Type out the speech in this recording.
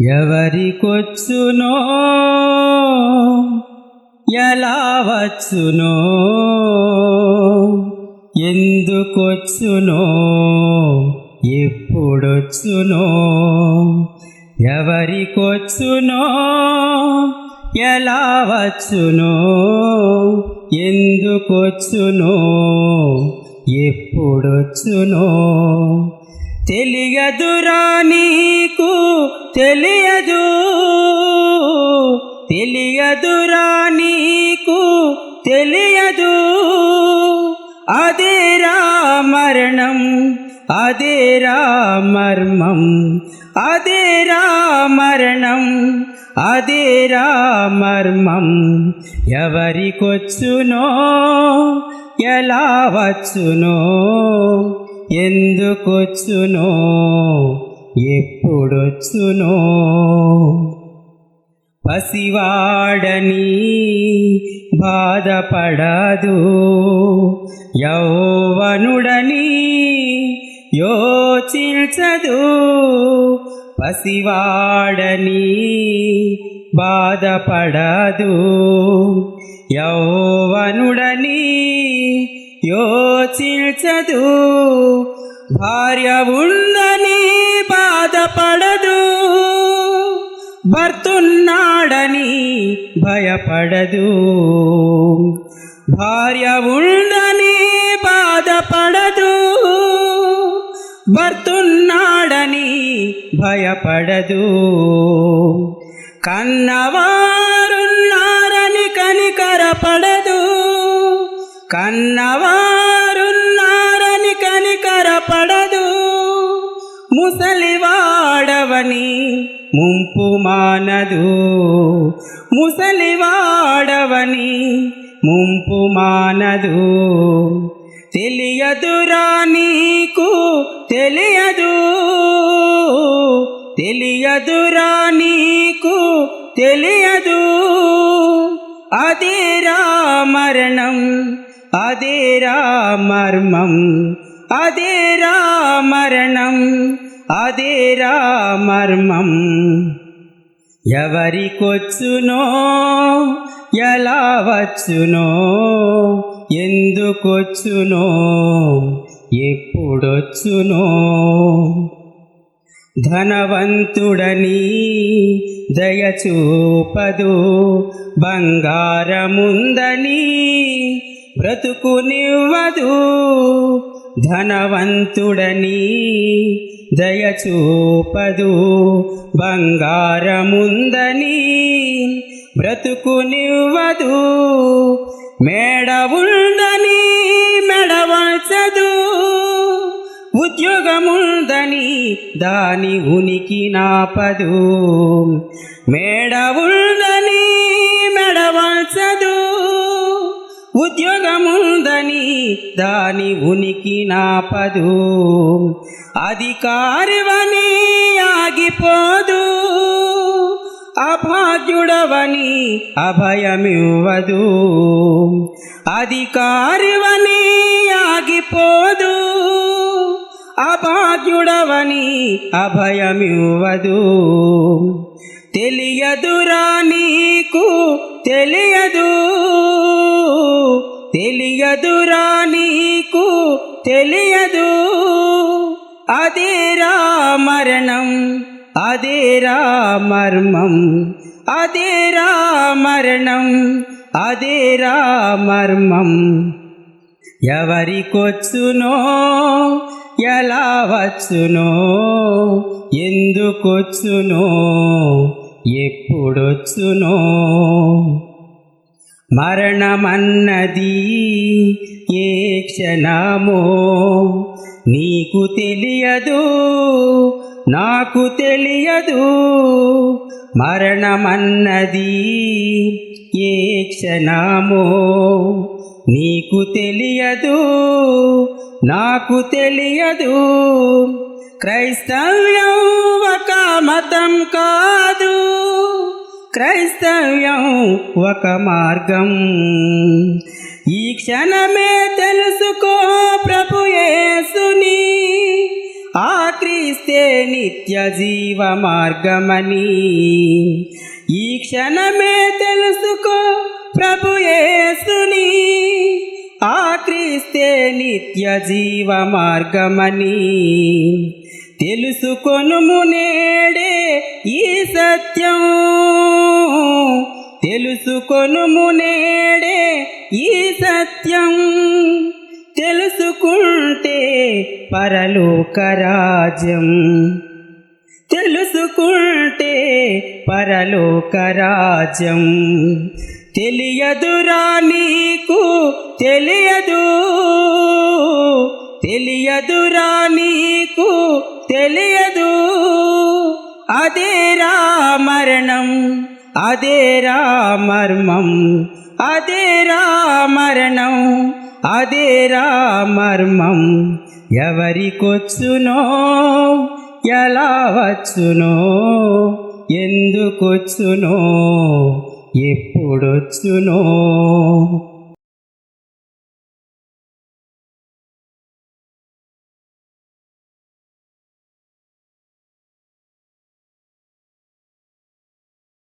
ఎవరికొచ్చునో? ఎలా వచ్చునో? ఎందుకొచ్చునో? ఎప్పుడొచ్చునో? ఎవరికొచ్చునో? ఎలా వచ్చునో? ఎందుకొచ్చునో? ఎప్పుడొచ్చునో? తెలియదురాని తెలియదు. అదేరా మరణం అదేరా మర్మం అదేరా మరణం అదేరా మర్మం ఎవరికొచ్చునో ఎలా వచ్చునో ఎందుకొచ్చునో ఎప్పుడొచ్చునో. పసివాడని బాధపడదు. యౌవనుడని యోచించదు. పసివాడని బాధపడదు. యౌవనుడని యోచించదు. భార్య ఉందని భయపడదు. భార్య ఉందని బాధపడదు. భర్తున్నాడని భయపడదు. కన్నవారున్నారని కనికరపడదు. కన్నవారున్నారని కనికరపడదు. ముసలివాడవని ముంపు మానదు. ముసలివాడవని ముంపు మానదు. తెలియదురా నీకు తెలియదు. తెలియదురా నీకు తెలియదు. అదేరా మరణం అదేరా మర్మం అదేరా మరణం. అదేరా మర్మం ఎవరికొచ్చునో ఎలా వచ్చునో ఎందుకొచ్చునో ఎప్పుడొచ్చునో. ధనవంతుడని దయచూపదు బంగారముందని బ్రతుకునివ్వదు. ధనవంతుడని దయచూపదు. బంగారముందని బ్రతుకునివ్వదు. మేడ ఉందని మెడవల్చదు. ఉద్యోగముందని దాని ఉనికి నాపదు. మేడ ఉందని మెడవల్చదు. ఉద్యోగముందని దాని ఉనికి నాపదు. అధికారివని ఆగిపోదు. అభాగ్యుడవని అభయమివ్వదు. అధికారివని ఆగిపోదు. అభాగ్యుడవని అభయమివ్వదు. తెలియదురా నీకు తెలియదు తెలియదురా నీకు తెలియదు. అదేరా మరణం అదేరా మర్మం అదేరా మరణం అదేరా మర్మం. ఎవరికొచ్చునో ఎలా వచ్చునో ఎందుకొచ్చునో ఎప్పుడొచ్చునో. మరణమన్నది ఏ క్షణమో నీకు తెలియదు నాకు తెలియదు. మరణమన్నది ఏ క్షణమో నీకు తెలియదు నాకు తెలియదు. క్రైస్తవ్యం ఒక మతం కాదు. క్రైస్తవ్యం ఒక మార్గం. ఈ క్షణమే తెలుసుకో ప్రభు యేసుని. ఆ క్రీస్తే నిత్య జీవ మార్గమని. ఈ క్షణమే తెలుసుకో ప్రభు యేసుని. ఆ క్రీస్తే నిత్య జీవ మార్గమని. తెలుసుకొనుము నేడే ఈ సత్యం తెలుసుకొనుము నేడే ఈ సత్యం తెలుసుకుంటే పరలోక రాజ్యం. తెలుసుకుంటే పరలోక రాజ్యం. తెలియదురా నీకు తెలియదు తెలియదురా నీకు తెలియదు అదేరా మరణం అదేరా మర్మం అదేరా మరణం అదేరా మర్మం ఎవరికొచ్చునో ఎలా వచ్చునో ఎందుకొచ్చునో ఎప్పుడొచ్చునో.